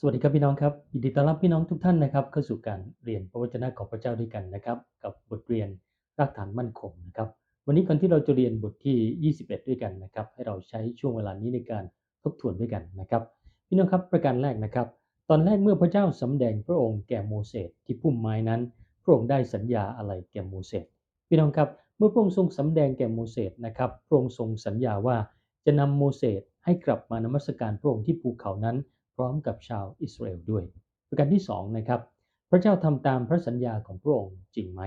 สวัสดีครับพี่น้องครับยินดีต้อนรับพี่น้องทุกท่านนะครับเข้าสู่การเรียนพระวจนะของพระเจ้าด้วยกันนะครับ กับบทเรียนรากฐานมั่นคงนะครับ วันนี้ก่อนที่เราจะเรียนบทที่ 21 ด้วยกันนะครับ ให้เราใช้ช่วงเวลานี้ในการทบทวนด้วยกันนะครับ พี่น้องครับประการแรกนะครับ ตอนแรกเมื่อพระเจ้าสำแดงพระองค์แก่โมเสสที่พุ่มไม้นั้น พระองค์ได้สัญญาอะไรแก่โมเสสพี่น้องครับเมื่อพระองค์ทรงสำแดงแก่โมเสสนะครับพระองค์ทรงสัญญาว่าจะนำโมเสสให้กลับมานมัสการพระองค์ที่ภูเขานั้น พร้อมกับชาวอิสราเอลด้วย ประการที่สองนะครับพระเจ้าทำตามพระสัญญาของพระองค์จริงไหม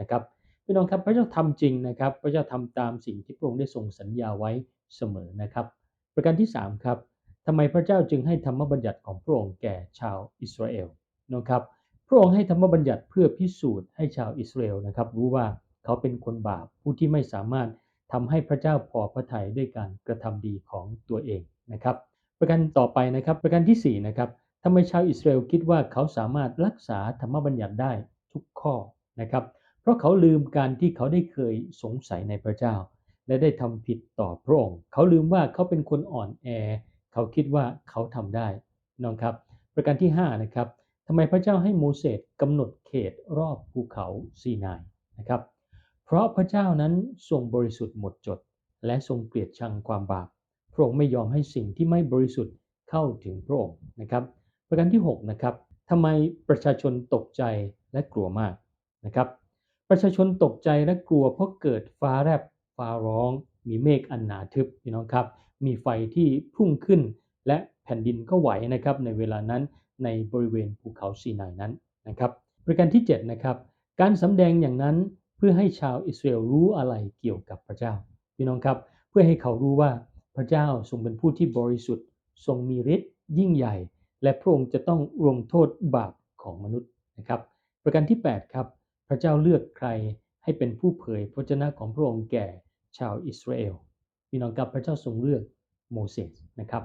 นะครับพี่น้องครับพระเจ้าทำจริงนะครับ พระเจ้าทำตามสิ่งที่พระองค์ได้ทรงสัญญาไว้เสมอนะครับ ประการที่สามครับทำไมพระเจ้าจึงให้ธรรมบัญญัติของพระองค์แก่ชาวอิสราเอลนะครับพระองค์ให้ธรรมบัญญัติเพื่อพิสูจน์ให้ชาวอิสราเอลนะครับ รู้ว่าเขาเป็นคนบาปผู้ที่ไม่สามารถทำให้พระเจ้าพอพระทัยด้วยการกระทำดีของตัวเองนะครับ ประการต่อไปนะครับ ประการที่สี่นะครับทำไมชาวอิสราเอลคิดว่าเขาสามารถรักษาธรรมบัญญัติได้ทุกข้อนะครับ เพราะเขาลืมการที่เขาได้เคยสงสัยในพระเจ้า และได้ทำผิดต่อพระองค์ เขาลืมว่าเขาเป็นคนอ่อนแอ เขาคิดว่าเขาทำได้น้องครับ ประการที่ห้านะครับทำไมพระเจ้าให้โมเสสกำหนดเขตรอบภูเขาซีนายนะครับ เพราะพระเจ้านั้นทรงบริสุทธิ์หมดจด และทรงเกลียดชังความบาป พระองค์ไม่ยอมให้สิ่งที่ไม่บริสุทธิ์เข้าถึงพระองค์นะครับ ประการที่ 6 นะครับทำไมประชาชนตกใจและกลัวมากนะครับ ประชาชนตกใจและกลัวเพราะเกิดฟ้าแลบฟ้าร้อง มีเมฆอันหนาทึบพี่น้องครับ มีไฟที่พุ่งขึ้น และแผ่นดินก็ไหวนะครับ ในเวลานั้นในบริเวณภูเขาซีนายนั้นนะครับ ประการที่ 7 นะครับ การสำแดงอย่างนั้นเพื่อให้ชาวอิสราเอลรู้อะไรเกี่ยวกับพระเจ้าพี่น้องครับ เพื่อให้เขารู้ว่า พระเจ้าทรงเป็นผู้ที่บริสุทธิ์ ทรงมีฤทธิ์ยิ่งใหญ่ และพระองค์จะต้องลงโทษบาปของมนุษย์นะครับ ประการที่ 8 ครับ พระเจ้าเลือกใครให้เป็นผู้เผยพระชนะของพระองค์แก่ชาวอิสราเอลพี่น้องครับพระเจ้าทรงเลือกโมเสสนะครับ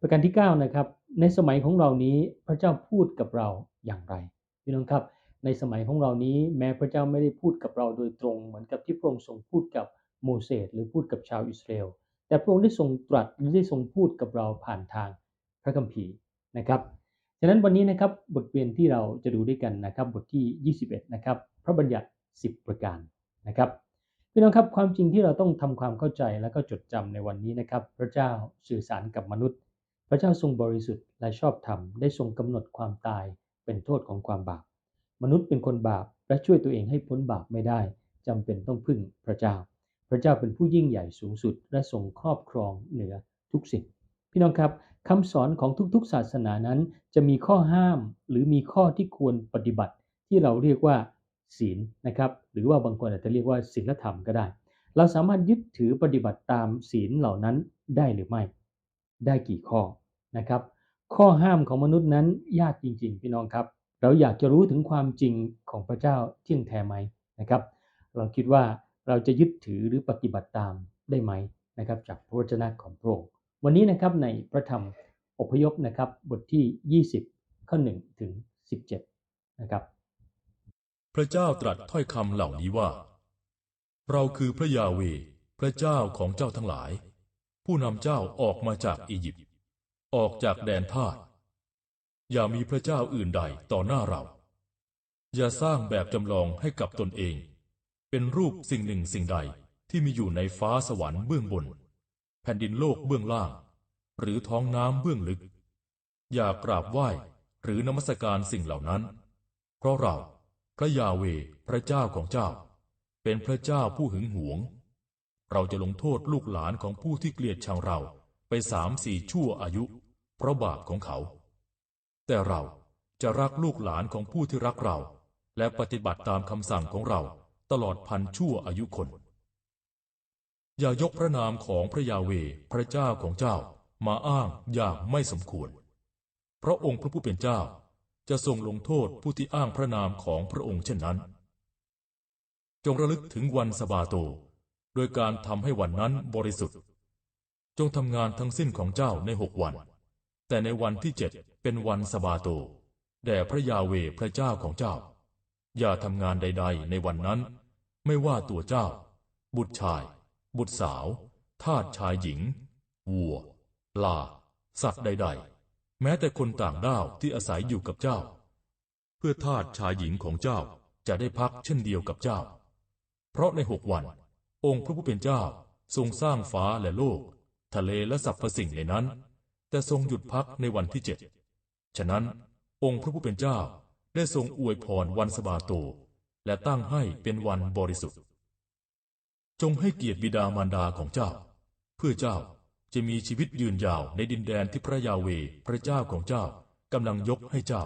ประการที่9นะครับในสมัยของเรานี้พระเจ้าพูดกับเราอย่างไรพี่น้องครับ ในสมัยของเรานี้แม้พระเจ้าไม่ได้พูดกับเราโดยตรง เหมือนกับที่พระองค์ทรงพูดกับโมเสสหรือพูดกับชาวอิสราเอล แต่พระองค์ได้ทรงตรัสหรือได้ทรงพูดกับเราผ่านทางพระคัมภีร์นะครับฉะนั้นวันนี้นะครับบทเรียนที่เราจะดูด้วยกันนะครับบทที่ 21นะครับพระบัญญัติ 10 ประการนะครับพี่น้องครับความจริงที่เราต้องทำความเข้าใจและก็จดจำในวันนี้นะครับ พระเจ้าสื่อสารกับมนุษย์ พระเจ้าทรงบริสุทธิ์และชอบธรรมได้ทรงกำหนดความตายเป็นโทษของความบาป มนุษย์เป็นคนบาปและช่วยตัวเองให้พ้นบาปไม่ได้จำเป็นต้องพึ่งพระเจ้า พระเจ้าเป็นผู้ยิ่งใหญ่สูงสุด และทรงครอบครองเหนือทุกสิ่ง พี่น้องครับคำสอนของทุกๆศาสนานั้น จะมีข้อห้ามหรือมีข้อที่ควรปฏิบัติ ที่เราเรียกว่าศีลนะครับ หรือว่าบางคนอาจจะเรียกว่าศีลธรรมก็ได้ เราสามารถยึดถือปฏิบัติตามศีลเหล่านั้นได้หรือไม่ ได้กี่ข้อนะครับ ข้อห้ามของมนุษย์นั้นยากจริง ๆ พี่น้องครับ เราอยากจะรู้ถึงความจริงของพระเจ้าเที่ยงแท้ไหมนะครับ เราคิดว่า เราจะยึดถือหรือปฏิบัติตามได้ไหมนะครับจากพระวจนะของพระองค์วันนี้นะครับในพระธรรมอพยพนะครับบทที่ 20 ข้อ1ถึง 17 นะครับ พระเจ้าตรัสถ้อยคำเหล่านี้ว่า เราคือพระยาเว พระเจ้าของเจ้าทั้งหลาย ผู้นำเจ้าออกมาจากอียิปต์ออกจากแดนทาสอย่ามีพระเจ้าอื่นใดต่อหน้าเรา อย่าสร้างแบบจำลองให้กับตนเอง เป็นรูปสิ่งหนึ่งสิ่งใดที่มีอยู่ในฟ้าสวรรค์เบื้องบน แผ่นดินโลกเบื้องล่าง หรือท้องน้ำเบื้องลึก อย่ากราบไหว้หรือนมัสการสิ่งเหล่านั้น เพราะเราพระยาเวพระเจ้าของเจ้า เป็นพระเจ้าผู้หึงหวง เราจะลงโทษลูกหลานของผู้ที่เกลียดชังเราไปสามสี่ชั่วอายุ เพราะบาปของเขา แต่เราจะรักลูกหลานของผู้ที่รักเรา และปฏิบัติตามคำสั่งของเรา ตลอดพันชั่วอายุคน อย่ายกพระนามของพระยาเวพระเจ้าของเจ้ามาอ้างอย่างไม่สมควรเพราะองค์พระผู้เป็นเจ้าจะทรงลงโทษผู้ที่อ้างพระนามของพระองค์เช่นนั้น จงระลึกถึงวันสบาโต โดยการทำให้วันนั้นบริสุทธิ์ จงทำงานทั้งสิ้นของเจ้าในหกวัน แต่ในวันที่เจ็ดเป็นวันสบาโต แด่พระยาเวพระเจ้าของเจ้า อย่าทำงานใด ๆ ในวันนั้น ไม่ว่าตัวเจ้า บุตรชาย บุตรสาว ทาสชายหญิง วัวลา สัตว์ใด ๆ แม้แต่คนต่างด้าวที่อาศัยอยู่กับเจ้า เพื่อทาสชายหญิงของเจ้าจะได้พักเช่นเดียวกับเจ้า เพราะในหกวัน องค์พระผู้เป็นเจ้าทรงสร้างฟ้าและโลก ทะเลและสรรพสิ่งในนั้น แต่ทรงหยุดพักในวันที่เจ็ดฉะนั้น องค์พระผู้เป็นเจ้าได้ทรงอวยพรวันสบาโต และตั้งให้เป็นวันบริสุทธิ์ จงให้เกียรติบิดามารดาของเจ้า เพื่อเจ้าจะมีชีวิตยืนยาวในดินแดนที่พระยาเวพระเจ้าของเจ้ากำลังยกให้เจ้า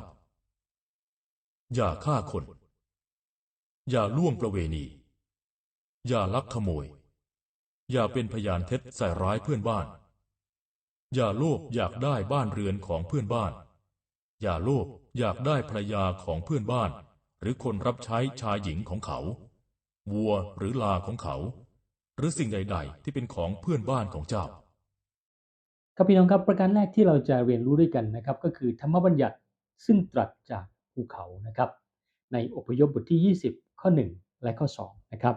อย่าฆ่าคน อย่าล่วงประเวณี อย่าลักขโมย อย่าเป็นพยานเท็จใส่ร้ายเพื่อนบ้าน อย่าโลภอยากได้บ้านเรือนของเพื่อนบ้าน อย่าโลภอยากได้ภรรยาของเพื่อนบ้าน หรือคนรับใช้ชายหญิงของเขา วัวหรือลาของเขา หรือสิ่งใด ๆ ที่เป็นของเพื่อนบ้านของเจ้า ครับพี่น้องครับประการแรกที่เราจะเรียนรู้ด้วยกันนะครับ ก็คือธรรมบัญญัติซึ่งตรัสจากภูเขานะครับ ในอพยพบทที่ 20 ข้อ 1 และข้อ2นะครับ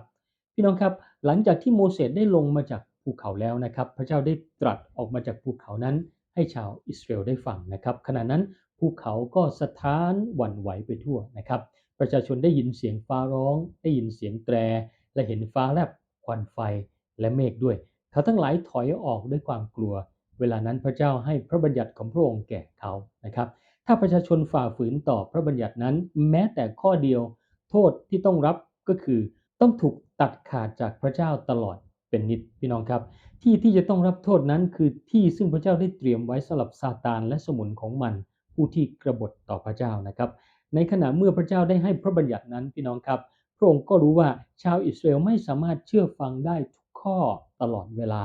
พี่น้องครับหลังจากที่โมเสสได้ลงมาจากภูเขาแล้วนะครับ พระเจ้าได้ตรัสออกมาจากภูเขานั้น ให้ชาวอิสราเอลได้ฟังนะครับ ขณะนั้นภูเขาก็สะท้านหวั่นไหวไปทั่วนะครับ ประชาชนได้ยินเสียงฟ้าร้อง ได้ยินเสียงแตร และเห็นฟ้าแลบควันไฟและเมฆด้วยเขาทั้งหลายถอยออกด้วยความกลัว เวลานั้นพระเจ้าให้พระบัญญัติของพระองค์แก่เขานะครับ ถ้าประชาชนฝ่าฝืนต่อพระบัญญัตินั้น แม้แต่ข้อเดียว โทษที่ต้องรับก็คือ ต้องถูกตัดขาดจากพระเจ้าตลอดเป็นนิดพี่น้องครับ ที่ที่จะต้องรับโทษนั้นคือที่ซึ่งพระเจ้าได้เตรียมไว้สำหรับซาตานและสมุนของมันผู้ที่กระบฏต่อพระเจ้านะครับ ในขณะเมื่อพระเจ้าได้ให้พระบัญญัตินั้นพี่น้องครับ พระองค์ก็รู้ว่าชาวอิสราเอลไม่สามารถเชื่อฟังได้ทุกข้อตลอดเวลา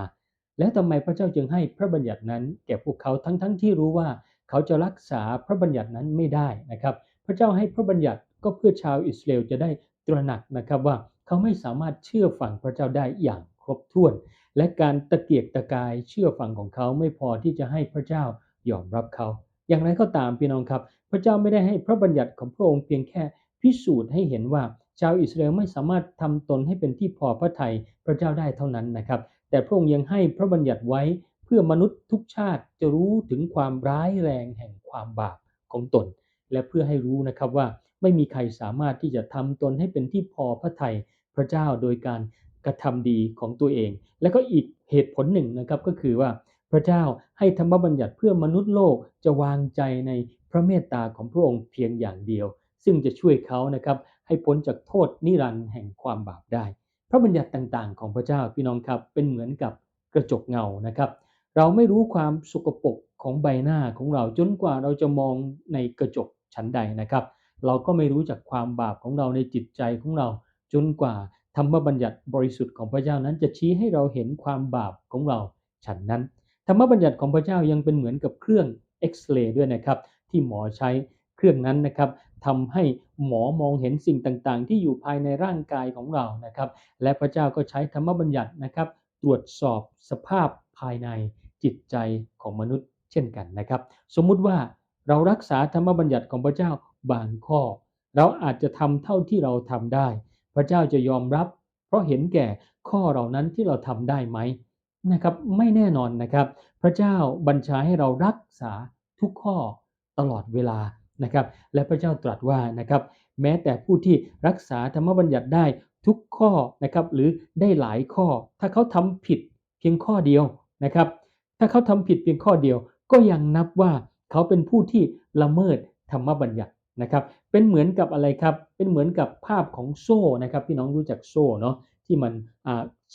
แล้วทำไมพระเจ้าจึงให้พระบัญญัตินั้น แก่พวกเขาทั้งๆทที่รู้ว่า เขาจะรักษาพระบัญญัตินั้นไม่ได้นะครับ พระเจ้าให้พระบัญญัติก็เพื่อชาวอิสราเอลจะได้ตระหนักนะครับว่าเขาไม่สามารถเชื่อฟังพระเจ้าได้อย่างครบถ้วน และการตะเกียกตะกายเชื่อฟังของเขาไม่พอที่จะให้พระเจ้ายอมรับเขา อย่างไรก็ตามพี่น้องครับ พระเจ้าไม่ได้ให้พระบัญญัติของพระองค์เพียงแค่พิสูจน์ให้เห็นว่าชาวอิสราเอลไม่สามารถทำตนให้เป็นที่พอพระทัยพระเจ้าได้เท่านั้นนะครับ แต่พระองค์ยังให้พระบัญญัติไว้เพื่อมนุษย์ทุกชาติจะรู้ถึงความร้ายแรงแห่งความบาปของตน และเพื่อให้รู้นะครับว่าไม่มีใครสามารถที่จะทำตนให้เป็นที่พอพระทัยพระเจ้าโดยการกระทำดีของตัวเอง และก็อีกเหตุผลหนึ่งนะครับก็คือว่าพระเจ้าให้ธรรมบัญญัติเพื่อมนุษย์โลกจะวางใจใน พระเมตตาของพระองค์เพียงอย่างเดียว ซึ่งจะช่วยเขานะครับให้พ้นจากโทษนิรันดร์แห่งความบาปได้ พระบัญญัติต่างๆ ของพระเจ้าพี่น้องครับเป็นเหมือนกับกระจกเงานะครับ เราไม่รู้ความสกปรกของใบหน้าของเราจนกว่าเราจะมองในกระจกชั้นใดนะครับ เราก็ไม่รู้จักความบาปของเราในจิตใจของเรา จนกว่าธรรมบัญญัติบริสุทธิ์ของพระเจ้านั้นจะชี้ให้เราเห็นความบาปของเราฉันนั้น ธรรมบัญญัติของพระเจ้ายังเป็นเหมือนกับเครื่องเอ็กซเรย์ด้วยนะครับ ที่หมอใช้เครื่องนั้นนะครับทำให้หมอมองเห็นสิ่งต่างๆ ที่อยู่ภายในร่างกายของเรานะครับ และพระเจ้าก็ใช้ธรรมบัญญัตินะครับ ตรวจสอบสภาพภายในจิตใจของมนุษย์เช่นกันนะครับ สมมุติว่าเรารักษาธรรมบัญญัติของพระเจ้าบางข้อ เราอาจจะทำเท่าที่เราทำได้ พระเจ้าจะยอมรับ เพราะเห็นแก่ข้อเหล่านั้นที่เราทำได้ไหมนะครับ ไม่แน่นอนนะครับ พระเจ้าบัญชาให้เรารักษาทุกข้อ ตลอดเวลานะครับ และพระเจ้าตรัสว่านะครับแม้แต่ผู้ที่รักษาธรรมบัญญัติได้ทุกข้อนะครับหรือได้หลายข้อ ถ้าเขาทำผิดเพียงข้อเดียวนะครับ ถ้าเขาทำผิดเพียงข้อเดียว ก็ยังนับว่าเขาเป็นผู้ที่ละเมิดธรรมบัญญัตินะครับ เป็นเหมือนกับอะไรครับ เป็นเหมือนกับภาพของโซ่นะครับพี่น้องรู้จักโซ่เนาะที่มันอ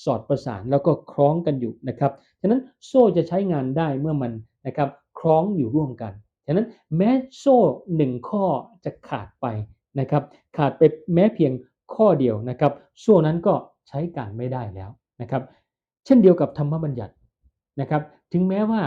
สอดประสานแล้วก็คล้องกันอยู่นะครับ ฉะนั้นโซ่จะใช้งานได้เมื่อมันนะครับคล้องอยู่ร่วมกัน ฉะนั้นแม้โซ่หนึ่งข้อจะขาดไปนะครับ ขาดไปแม้เพียงข้อเดียวนะครับ โซ่นั้นก็ใช้การไม่ได้แล้วนะครับ เช่นเดียวกับธรรมบัญญัตินะครับ ถึงแม้ว่า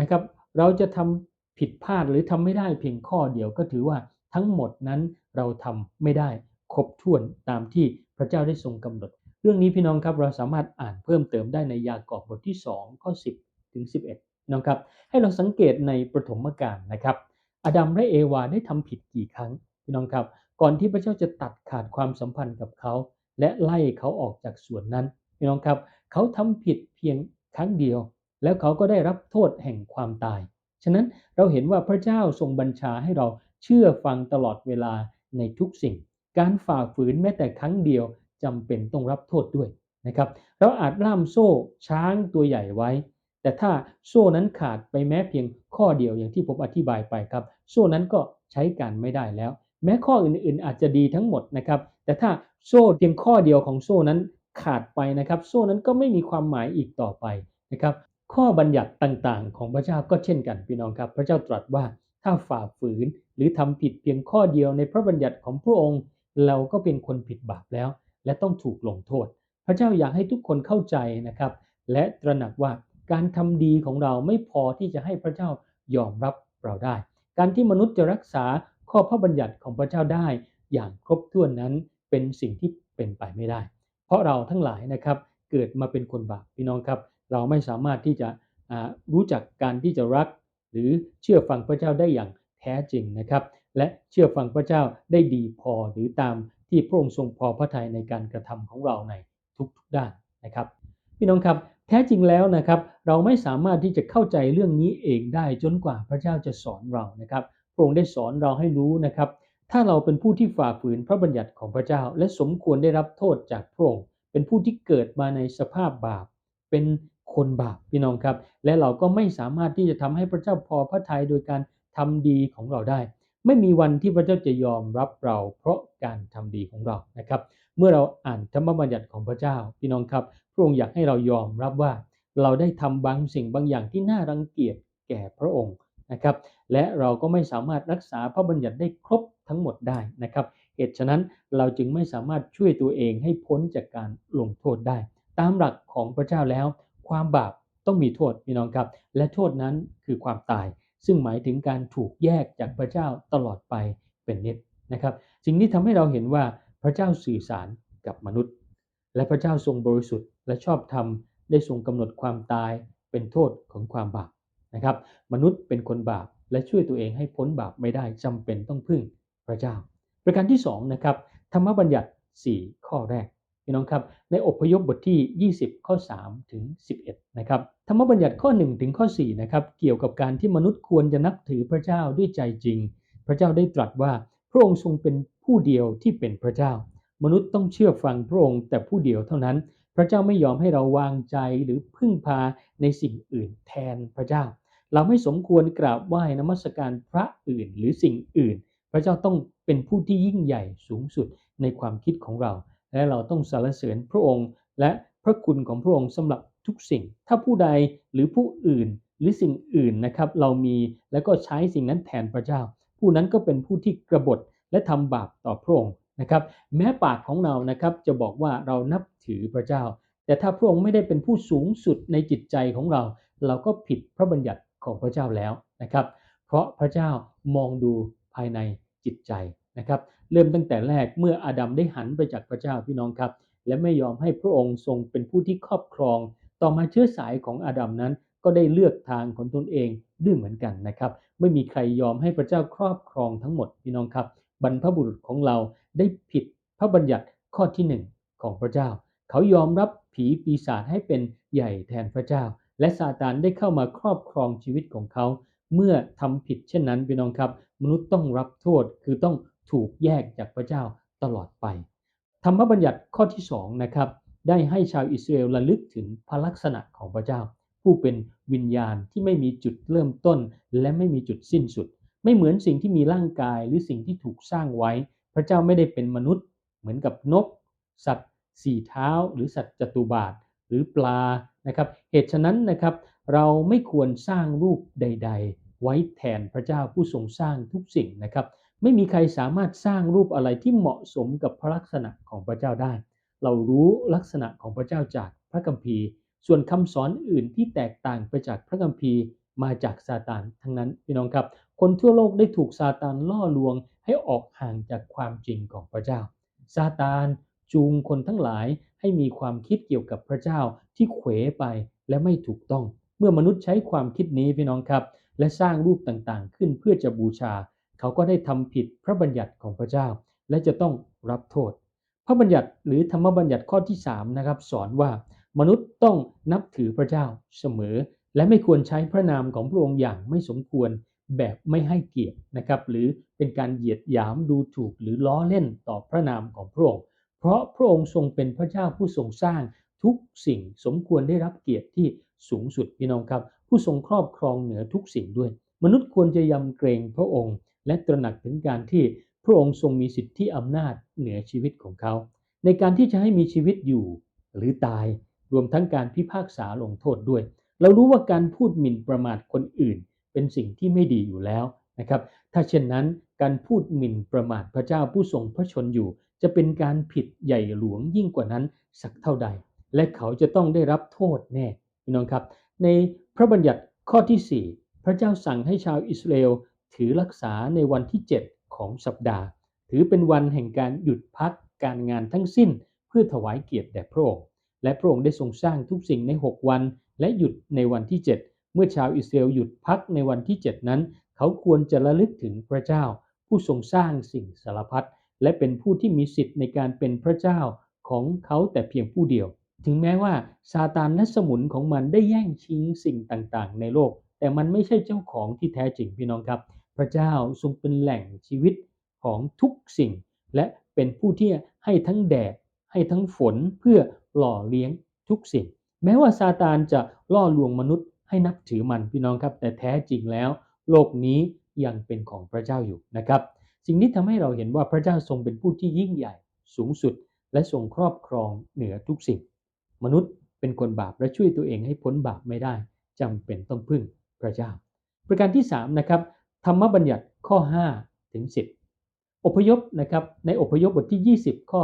นะครับเราจะทำผิดพลาดหรือทำไม่ได้เพียงข้อเดียวก็ถือว่าทั้งหมดนั้นเราทำไม่ได้ครบถ้วนตามที่พระเจ้าได้ทรงกำหนด เรื่องนี้พี่น้องครับเราสามารถอ่านเพิ่มเติมได้ในยากอบบทที่2ข้อ10ถึง11 นะครับ ให้เราสังเกตในปฐมกาลนะครับ อดัมและเอวาได้ทำผิดกี่ครั้งพี่น้องครับ ก่อนที่พระเจ้าจะตัดขาดความสัมพันธ์กับเขา และไล่เขาออกจากสวนนั้นพี่น้องครับ เขาทำผิดเพียงครั้งเดียว แล้วเขาก็ได้รับโทษแห่งความตาย ฉะนั้นเราเห็นว่าพระเจ้าทรงบัญชาให้เราเชื่อฟังตลอดเวลาในทุกสิ่ง การฝ่าฝืนแม้แต่ครั้งเดียวจำเป็นต้องรับโทษด้วยนะครับ เราอาจล่ามโซ่ช้างตัวใหญ่ไว้ แต่ถ้าโซ่นั้นขาดไปแม้เพียงข้อเดียวอย่างที่ผมอธิบายไปครับ โซ่นั้นก็ใช้การไม่ได้แล้ว แม้ข้ออื่นๆ อาจจะดีทั้งหมดนะครับ แต่ถ้าโซ่เพียงข้อเดียวของโซ่นั้นขาดไปนะครับ โซ่นั้นก็ไม่มีความหมายอีกต่อไปนะครับ ข้อบัญญัติต่างๆ ของพระเจ้าก็เช่นกันพี่น้องครับ พระเจ้าตรัสว่าถ้าฝ่าฝืนหรือทำผิดเพียงข้อเดียวในพระบัญญัติของพระองค์ เราก็เป็นคนผิดบาปแล้ว และต้องถูกลงโทษ พระเจ้าอยากให้ทุกคนเข้าใจนะครับ และตระหนักว่า การทำดีของเราไม่พอที่จะให้พระเจ้ายอมรับเราได้ การที่มนุษย์จะรักษาข้อพระบัญญัติของพระเจ้าได้ อย่างครบถ้วนนั้นเป็นสิ่งที่เป็นไปไม่ได้ เพราะเราทั้งหลายนะครับเกิดมาเป็นคนบาปพี่น้องครับ เราไม่สามารถที่จะรู้จักการที่จะรัก หรือเชื่อฟังพระเจ้าได้อย่างแท้จริงนะครับ และเชื่อฟังพระเจ้าได้ดีพอหรือตามที่พระองค์ทรงพอพระทัยในการกระทำของเราในทุกๆด้านนะครับ พี่น้องครับ แท้จริงแล้วนะครับ เราไม่สามารถที่จะเข้าใจเรื่องนี้เองได้จนกว่าพระเจ้าจะสอนเรานะครับพระองค์ได้สอนเราให้รู้นะครับ ถ้าเราเป็นผู้ที่ฝ่าฝืนพระบัญญัติของพระเจ้า และสมควรได้รับโทษจากพระองค์เป็นผู้ที่เกิดมาในสภาพบาป เป็นคนบาปพี่น้องครับ และเราก็ไม่สามารถที่จะทำให้พระเจ้าพอพระทัยโดยการทำดีของเราได้ ไม่มีวันที่พระเจ้าจะยอมรับเรา เพราะการทำดีของเรานะครับ เมื่อเราอ่านธรรมบัญญัติของพระเจ้าพี่น้องครับ พระองค์อยากให้เรายอมรับว่า เราได้ทำบางสิ่งบางอย่างที่น่ารังเกียจแก่พระองค์นะครับ และเราก็ไม่สามารถรักษาพระบัญญัติได้ครบทั้งหมดได้นะครับ เหตุฉะนั้นเราจึงไม่สามารถช่วยตัวเองให้พ้นจากการลงโทษได้ ตามหลักของพระเจ้าแล้ว ความบาปต้องมีโทษพี่น้องครับ และโทษนั้นคือความตาย ซึ่งหมายถึงการถูกแยกจากพระเจ้าตลอดไปเป็นนิจนะครับ สิ่งนี้ทำให้เราเห็นว่า พระเจ้าสื่อสารกับมนุษย์ และพระเจ้าทรงบริสุทธิ์และชอบธรรมได้ทรงกำหนดความตายเป็นโทษของความบาปนะครับ มนุษย์เป็นคนบาปและช่วยตัวเองให้พ้นบาปไม่ได้จำเป็นต้องพึ่งพระเจ้า ประการที่ 2 นะครับ ธรรมบัญญัติ 4 ข้อแรกพี่น้องครับในอพยพบทที่ 20 ข้อ 3 ถึง 11 นะครับธรรมบัญญัติข้อ 1 ถึงข้อ 4 นะครับ เกี่ยวกับการที่มนุษย์ควรจะนับถือพระเจ้าด้วยใจจริง พระเจ้าได้ตรัสว่าพระองค์ทรงเป็น ผู้เดียวที่เป็นพระเจ้า มนุษย์ต้องเชื่อฟังพระองค์แต่ผู้เดียวเท่านั้น พระเจ้าไม่ยอมให้เราวางใจหรือพึ่งพาในสิ่งอื่นแทนพระเจ้า เราไม่สมควรกราบไหว้นมัสการพระอื่นหรือสิ่งอื่น พระเจ้าต้องเป็นผู้ที่ยิ่งใหญ่สูงสุดในความคิดของเรา และเราต้องสรรเสริญพระองค์ และพระคุณของพระองค์สำหรับทุกสิ่ง ถ้าผู้ใดหรือผู้อื่นหรือสิ่งอื่นนะครับ เรามีแล้วก็ใช้สิ่งนั้นแทนพระเจ้า ผู้นั้นก็เป็นผู้ที่กระบฏ และทำบาปต่อพระองค์นะครับแม้ปากของเรานะครับจะบอกว่าเรานับถือพระเจ้า แต่ถ้าพระองค์ไม่ได้เป็นผู้สูงสุดในจิตใจของเรา เราก็ผิดพระบัญญัติของพระเจ้าแล้วนะครับ เพราะพระเจ้ามองดูภายในจิตใจนะครับเริ่มตั้งแต่แรกเมื่ออาดัมได้หันไปจากพระเจ้าพี่น้องครับ และไม่ยอมให้พระองค์ทรงเป็นผู้ที่ครอบครอง ต่อมาเชื้อสายของอาดัมนั้น ก็ได้เลือกทางของตนเองด้วยเหมือนกันนะครับ ไม่มีใครยอมให้พระเจ้าครอบครองทั้งหมดพี่น้องครับ บรรพบุรุษของเราได้ผิดพระบัญญัติข้อที่หนึ่งของพระเจ้า เขายอมรับผีปีศาจให้เป็นใหญ่แทนพระเจ้า และซาตานได้เข้ามาครอบครองชีวิตของเขา เมื่อทำผิดเช่นนั้นพี่น้องครับ มนุษย์ต้องรับโทษคือต้องถูกแยกจากพระเจ้าตลอดไป ธรรมบัญญัติข้อที่2นะครับ ได้ให้ชาวอิสราเอลระลึกถึงพระลักษณะของพระเจ้า ผู้เป็นวิญญาณที่ไม่มีจุดเริ่มต้น และไม่มีจุดสิ้นสุด ไม่เหมือนสิ่งที่มีร่างกายหรือสิ่งที่ถูกสร้างไว้ พระเจ้าไม่ได้เป็นมนุษย์ เหมือนกับนก สัตว์สี่เท้า หรือสัตว์จตุบาทหรือปลานะครับ เหตุฉะนั้นนะครับ เราไม่ควรสร้างรูปใด ๆ ไว้แทนพระเจ้าผู้ทรงสร้างทุกสิ่งนะครับ ไม่มีใครสามารถสร้างรูปอะไรที่เหมาะสมกับพระลักษณะของพระเจ้าได้ เรารู้ลักษณะของพระเจ้าจากพระคัมภีร์ ส่วนคำสอนอื่นที่แตกต่างไปจากพระคัมภีร์มาจากซาตานทั้งนั้นพี่น้องครับ คนทั่วโลกได้ถูกซาตานล่อลวงให้ออกห่างจากความจริงของพระเจ้า ซาตานจูงคนทั้งหลายให้มีความคิดเกี่ยวกับพระเจ้าที่เขวไปและไม่ถูกต้อง เมื่อมนุษย์ใช้ความคิดนี้พี่น้องครับ และสร้างรูปต่างๆ ขึ้นเพื่อจะบูชา เขาก็ได้ทำผิดพระบัญญัติของพระเจ้า และจะต้องรับโทษ พระบัญญัติหรือธรรมบัญญัติข้อที่3นะครับสอนว่ามนุษย์ต้องนับถือพระเจ้าเสมอ และไม่ควรใช้พระนามของพระองค์อย่างไม่สมควร แบบไม่ให้เกียรตินะครับหรือเป็นการเหยียดหยามดูถูกหรือล้อเล่นต่อพระนามของพระองค์ เพราะพระองค์ทรงเป็นพระเจ้าผู้ทรงสร้างทุกสิ่งสมควรได้รับเกียรติที่สูงสุดพี่น้องครับ ผู้ทรงครอบครองเหนือทุกสิ่งด้วย มนุษย์ควรจะยำเกรงพระองค์ และตระหนักถึงการที่พระองค์ทรงมีสิทธิอำนาจเหนือชีวิตของเขา ในการที่จะให้มีชีวิตอยู่หรือตายรวมทั้งการพิพากษาลงโทษด้วย เรารู้ว่าการพูดหมิ่นประมาทคนอื่น เป็นสิ่งที่ไม่ดีอยู่แล้วนะครับ ถ้าเช่นนั้นการพูดหมิ่นประมาทพระเจ้าผู้ทรงพระชนอยู่ จะเป็นการผิดใหญ่หลวงยิ่งกว่านั้นสักเท่าใด และเขาจะต้องได้รับโทษแน่พี่น้องครับ ในพระบัญญัติข้อที่ 4 พระเจ้าสั่งให้ชาวอิสราเอลถือรักษาในวันที่ 7 ของสัปดาห์ ถือเป็นวันแห่งการหยุดพักการงานทั้งสิ้นเพื่อถวายเกียรติแด่พระองค์และพระองค์ได้ทรงสร้างทุกสิ่งใน 6 วัน และหยุดในวันที่ 7 เมื่อชาวอิสราเอลหยุดพักในวันที่ 7 นั้น เขาควรจะระลึกถึงพระเจ้า ผู้ทรงสร้างสิ่งสารพัดและเป็นผู้ที่มีสิทธิ์ในการเป็นพระเจ้าของเขาแต่เพียงผู้เดียว ถึงแม้ว่าซาตานและสมุนของมันได้แย่งชิงสิ่งต่างๆ ในโลก แต่มันไม่ใช่เจ้าของที่แท้จริงพี่น้องครับ พระเจ้าทรงเป็นแหล่งชีวิตของทุกสิ่ง และเป็นผู้ที่ให้ทั้งแดดให้ทั้งฝนเพื่อหล่อเลี้ยงทุกสิ่ง แม้ว่าซาตานจะล่อลวงมนุษย์ ให้นับถือมันพี่น้องครับ แต่แท้จริงแล้ว โลกนี้ยังเป็นของพระเจ้าอยู่นะครับ สิ่งนี้ทำให้เราเห็นว่าพระเจ้าทรงเป็นผู้ที่ยิ่งใหญ่สูงสุด และทรงครอบครองเหนือทุกสิ่ง มนุษย์เป็นคนบาปและช่วยตัวเองให้พ้นบาปไม่ได้จำเป็นต้องพึ่งพระเจ้า ประการที่3นะครับธรรมบัญญัติข้อ5ถึง10 อพยพนะครับในอพยพบทที่ 20 ข้อ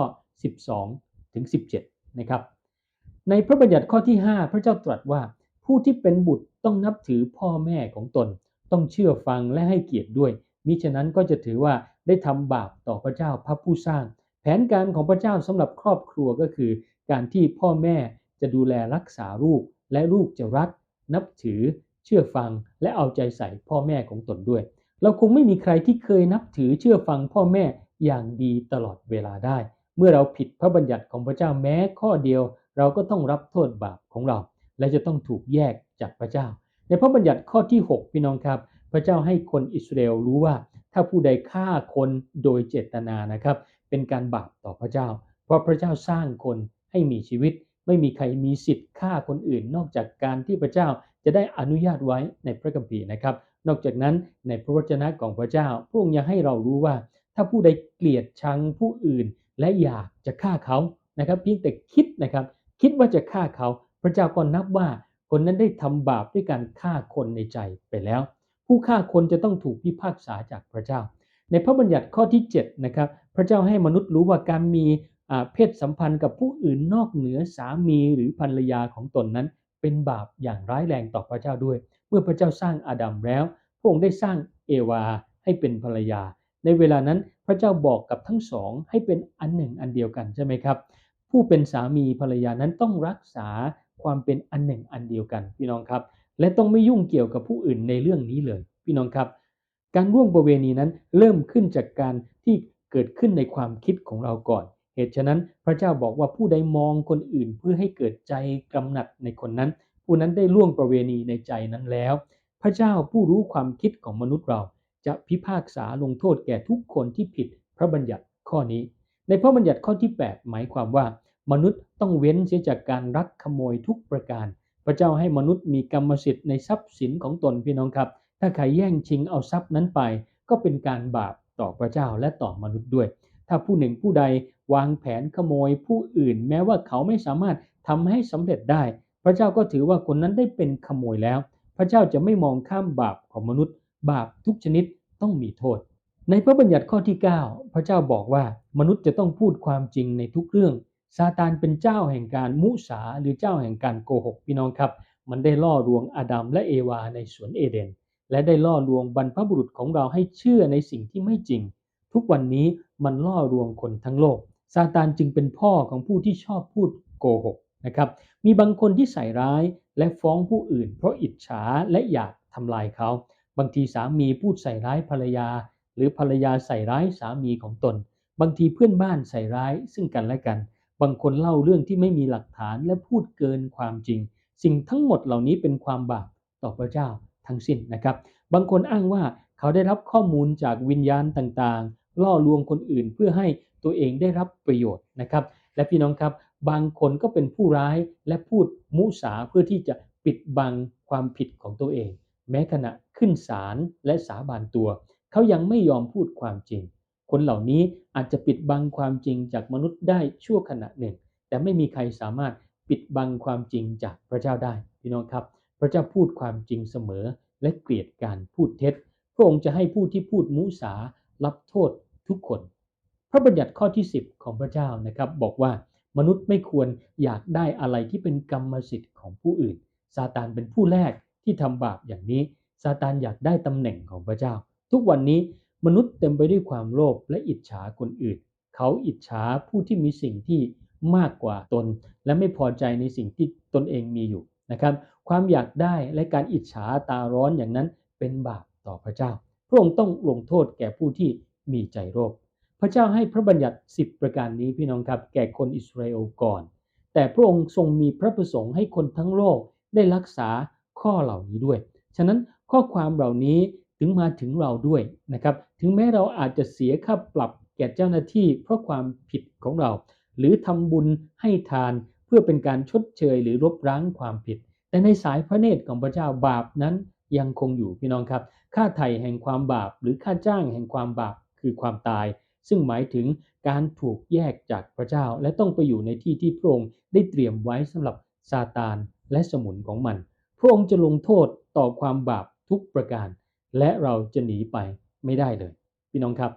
12ถึง17นะครับในพระบัญญัติข้อที่ 5 พระเจ้าตรัสว่า ผู้ที่เป็นบุตรต้องนับถือพ่อแม่ของตน ต้องเชื่อฟังและให้เกียรติด้วย มิฉะนั้นก็จะถือว่าได้ทำบาปต่อพระเจ้าพระผู้สร้าง แผนการของพระเจ้าสำหรับครอบครัวก็คือ การที่พ่อแม่จะดูแลรักษาลูก และลูกจะรัก นับถือ เชื่อฟัง และเอาใจใส่พ่อแม่ของตนด้วย เราคงไม่มีใครที่เคยนับถือเชื่อฟังพ่อแม่อย่างดีตลอดเวลาได้ เมื่อเราผิดพระบัญญัติของพระเจ้าแม้ข้อเดียว เราก็ต้องรับโทษบาปของเรา และจะต้องถูกแยกจากพระเจ้า ในพระบัญญัติข้อที่ 6 พี่น้องครับ พระเจ้าให้คนอิสราเอลรู้ว่า ถ้าผู้ใดฆ่าคนโดยเจตนานะครับ เป็นการบาปต่อพระเจ้า เพราะพระเจ้าสร้างคนให้มีชีวิต ไม่มีใครมีสิทธิ์ฆ่าคนอื่น นอกจากการที่พระเจ้าจะได้อนุญาตไว้ในพระคัมภีร์นะครับ นอกจากนั้นในพระวจนะของพระเจ้าพระองค์ยังให้เรารู้ว่า ถ้าผู้ใดเกลียดชังผู้อื่น และอยากจะฆ่าเขานะครับเพียงแต่คิดนะครับคิดว่าจะฆ่าเขา ระเจ้าก็นับว่าคนนั้นได้ทำบาปด้วยการฆ่าคนในใจไปแล้ว ผู้ฆ่าคนจะต้องถูกพิพากษาจากพระเจ้า ในพระบัญญัติข้อที่7นะครับพระเจ้าให้มนุษย์รู้ว่าการมีเพศสัมพันธ์กับผู้อื่นนอกเหนือสามีหรือภรรยาของตนนั้น เป็นบาปอย่างร้ายแรงต่อพระเจ้าด้วย เมื่อพระเจ้าสร้างอาดัมแล้วพระองค์ได้สร้างเอวาให้เป็นภรรยา ในเวลานั้นพระเจ้าบอกกับทั้งสองให้เป็นอันหนึ่งอันเดียวกันใช่ไหมครับ ผู้เป็นสามีภรรยานั้นต้องรักษา ความเป็นอันหนึ่งอันเดียวกัน พี่น้องครับ และต้องไม่ยุ่งเกี่ยวกับผู้อื่นในเรื่องนี้เลย พี่น้องครับ การร่วมประเวณีนั้นเริ่มขึ้นจากการที่เกิดขึ้นในความคิดของเราก่อน เหตุฉะนั้นพระเจ้าบอกว่าผู้ใดมองคนอื่นเพื่อให้เกิดใจกำหนัดในคนนั้น ผู้นั้นได้ล่วงประเวณีในใจนั้นแล้ว พระเจ้าผู้รู้ความคิดของมนุษย์เรา จะพิพากษาลงโทษแก่ทุกคนที่ผิดพระบัญญัติข้อนี้ ในพระบัญญัติข้อที่ 8 หมายความว่า มนุษย์ต้องเว้นเสียจากการรักขโมยทุกประการ พระเจ้าให้มนุษย์มีกรรมสิทธิ์ในทรัพย์สินของตนพี่น้องครับ ถ้าใครแย่งชิงเอาทรัพย์นั้นไป ก็เป็นการบาปต่อพระเจ้าและต่อมนุษย์ด้วย ถ้าผู้หนึ่งผู้ใดวางแผนขโมยผู้อื่น แม้ว่าเขาไม่สามารถทำให้สำเร็จได้ พระเจ้าก็ถือว่าคนนั้นได้เป็นขโมยแล้ว พระเจ้าจะไม่มองข้ามบาปของมนุษย์ บาปทุกชนิดต้องมีโทษ ในพระบัญญัติข้อที่ 9 พระเจ้าบอกว่ามนุษย์จะต้องพูดความจริงในทุกเรื่อง ซาตานเป็นเจ้าแห่งการมุสาหรือเจ้าแห่งการโกหกพี่น้องครับ มันได้ล่อลวงอาดัมและเอวาในสวนเอเดน และได้ล่อลวงบรรพบุรุษของเราให้เชื่อในสิ่งที่ไม่จริง ทุกวันนี้มันล่อลวงคนทั้งโลกซาตานจึงเป็นพ่อของผู้ที่ชอบพูดโกหกนะครับมีบางคนที่ใส่ร้ายและฟ้องผู้อื่น เพราะอิจฉาและอยากทำลายเขา บางทีสามีพูดใส่ร้ายภรรยา หรือภรรยาใส่ร้ายสามีของตน บางทีเพื่อนบ้านใส่ร้ายซึ่งกันและกัน บางคนเล่าเรื่องที่ไม่มีหลักฐานและพูดเกินความจริง สิ่งทั้งหมดเหล่านี้เป็นความบาปต่อพระเจ้าทั้งสิ้นนะครับ บางคนอ้างว่าเขาได้รับข้อมูลจากวิญญาณต่างๆ ล่อลวงคนอื่นเพื่อให้ตัวเองได้รับประโยชน์นะครับ และพี่น้องครับ บางคนก็เป็นผู้ร้ายและพูดมุสาเพื่อที่จะปิดบังความผิดของตัวเอง แม้ขณะขึ้นศาลและสาบานตัว เขายังไม่ยอมพูดความจริง คนเหล่านี้อาจจะปิดบังความจริงจากมนุษย์ได้ชั่วขณะหนึ่ง แต่ไม่มีใครสามารถปิดบังความจริงจากพระเจ้าได้พี่น้องครับ พระเจ้าพูดความจริงเสมอและเกลียดการพูดเท็จ พระองค์จะให้ผู้ที่พูดมุสารับโทษทุกคน พระบัญญัติข้อที่ 10 ของพระเจ้านะครับ บอกว่ามนุษย์ไม่ควรอยากได้อะไรที่เป็นกรรมสิทธิ์ของผู้อื่น ซาตานเป็นผู้แรกที่ทำบาปอย่างนี้ ซาตานอยากได้ตำแหน่งของพระเจ้า ทุกวันนี้ มนุษย์เต็มไปด้วยความโลภและอิจฉาคนอื่น เขาอิจฉาผู้ที่มีสิ่งที่มากกว่าตน และไม่พอใจในสิ่งที่ตนเองมีอยู่นะครับ ความอยากได้และการอิจฉาตาร้อนอย่างนั้นเป็นบาปต่อพระเจ้า พระองค์ต้องลงโทษแก่ผู้ที่มีใจโลภพระเจ้าให้พระบัญญัติ 10 ประการนี้พี่น้องครับ แก่คนอิสราเอลก่อน แต่พระองค์ทรงมีพระประสงค์ให้คนทั้งโลกได้รักษาข้อเหล่านี้ด้วย ฉะนั้นข้อความเหล่านี้ ถึงมาถึงเราด้วยนะครับ ถึงแม้เราอาจจะเสียค่าปรับแก่เจ้าหน้าที่เพราะความผิดของเรา หรือทำบุญให้ทานเพื่อเป็นการชดเชยหรือลบล้างความผิด แต่ในสายพระเนตรของพระเจ้าบาปนั้นยังคงอยู่พี่น้องครับ ค่าไถ่แห่งความบาป หรือค่าจ้างแห่งความบาปคือความตาย ซึ่งหมายถึงการถูกแยกจากพระเจ้า และต้องไปอยู่ในที่ที่พระองค์ได้เตรียมไว้สำหรับซาตานและสมุนของมัน พระองค์จะลงโทษต่อความบาปทุกประการ และเราจะหนีไปไม่ได้เลย พี่น้องครับ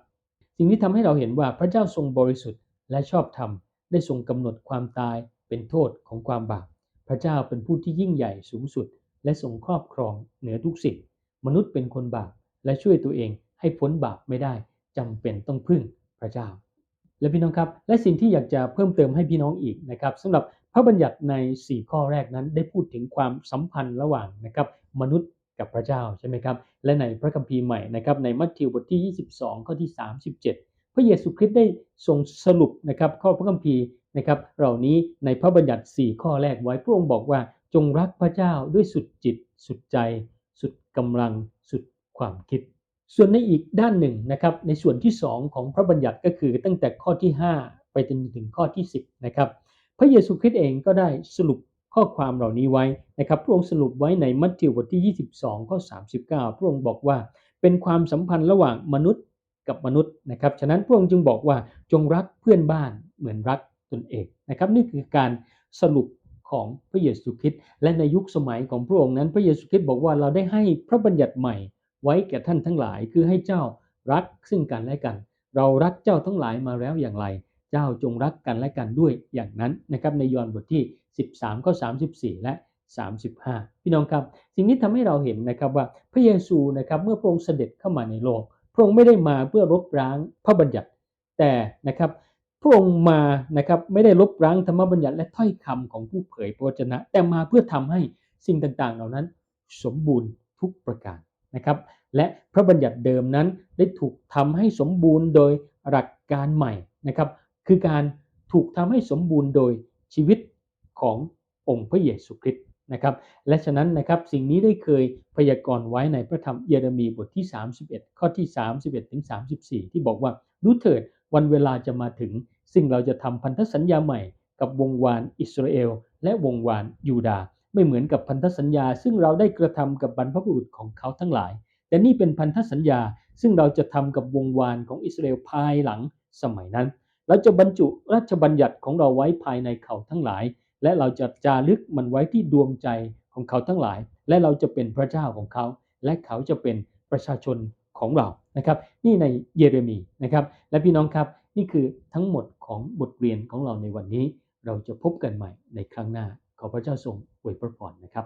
สิ่งนี้ทำให้เราเห็นว่าพระเจ้าทรงบริสุทธิ์และชอบธรรมได้ทรงกำหนดความตายเป็นโทษของความบาปพระเจ้าเป็นผู้ที่ยิ่งใหญ่สูงสุด และทรงครอบครองเหนือทุกสิ่งมนุษย์เป็นคนบาปและช่วยตัวเองให้พ้นบาปไม่ได้จำเป็นต้องพึ่งพระเจ้า และพี่น้องครับและสิ่งที่อยากจะเพิ่มเติมให้พี่น้องอีกนะครับสำหรับพระบัญญัติใน 4 ข้อแรกนั้นได้พูดถึงความสัมพันธ์ระหว่างนะครับมนุษย์ กับพระเจ้าใช่ไหมครับ และในพระคัมภีร์ใหม่นะครับในมัทธิวบทที่ 22 ข้อที่ 37 พระเยซูคริสต์ได้ทรงสรุปนะครับข้อพระคัมภีร์นะครับเหล่านี้ในพระบัญญัติ 4 ข้อแรกไว้พระองค์บอกว่าจงรักพระเจ้าด้วยสุดจิต สุดใจ สุดกำลังสุดความคิด ส่วนในอีกด้านหนึ่งนะครับในส่วนที่ 2 ของพระบัญญัติก็คือตั้งแต่ข้อที่ 5 ไปจนถึงข้อที่ 10นะครับพระเยซูคริสต์เองก็ได้สรุป ข้อความเหล่านี้ไว้นะครับพระองค์สรุปไว้ในมัทธิวบทที่ 22 ข้อ 39 พระองค์บอกว่า เป็นความสัมพันธ์ระหว่างมนุษย์กับมนุษย์นะครับ ฉะนั้นพระองค์จึงบอกว่าจงรักเพื่อนบ้านเหมือนรักตนเองนะครับนี่คือการสรุปของพระเยซูคริสต์และในยุคสมัยของพระองค์นั้น พระเยซูคริสต์บอกว่าเราได้ให้พระบัญญัติใหม่ไว้แก่ท่านทั้งหลาย คือให้เจ้ารักซึ่งกันและกัน เรารักเจ้าทั้งหลายมาแล้วอย่างไร เจ้าจงรักกันและกันด้วยอย่างนั้นนะครับในยอห์นบทที่ 13 ข้อ 34 และ 35 พี่น้องครับ สิ่งนี้ทำให้เราเห็นนะครับว่าพระเยซูนะครับเมื่อพระองค์เสด็จเข้ามาในโลก พระองค์ไม่ได้มาเพื่อลบล้างพระบัญญัติแต่นะครับพระองค์มานะครับไม่ได้ลบล้างธรรมบัญญัติและถ้อยคำของผู้เผยพระวจนะ แต่มาเพื่อทำให้สิ่งต่างๆ เหล่านั้น สมบูรณ์ทุกประการนะครับ และพระบัญญัติเดิมนั้นได้ถูกทำให้สมบูรณ์โดยหลักการใหม่นะครับ คือการถูกทำให้สมบูรณ์โดยชีวิต ขององค์พระเยซูคริสต์นะครับ และฉะนั้นนะครับสิ่งนี้ได้เคยพยากรณ์ไว้ในพระธรรมเยเรมีบทที่ 31 ข้อที่ 31ถึง34 ที่บอกว่ารู้เถิดวันเวลาจะมาถึง ซึ่งเราจะทำพันธสัญญาใหม่กับวงวานอิสราเอล และวงวานยูดาห์ไม่เหมือนกับพันธสัญญา ซึ่งเราได้กระทำกับบรรพบุรุษของเขาทั้งหลาย แต่นี่เป็นพันธสัญญา ซึ่งเราจะทำกับวงวานของอิสราเอลภายหลังสมัยนั้น เราจะบรรจุราชบัญญัติของเราไว้ภายในเขาทั้งหลาย และเราจะจารึกมันไว้ที่ดวงใจของเขาทั้งหลาย และเราจะเป็นพระเจ้าของเขา และเขาจะเป็นประชาชนของเรานะครับ นี่ในเยเรมีนะครับ และพี่น้องครับนี่คือทั้งหมดของบทเรียนของเราในวันนี้ เราจะพบกันใหม่ในครั้งหน้าขอพระเจ้าทรงอวยพรนะครับ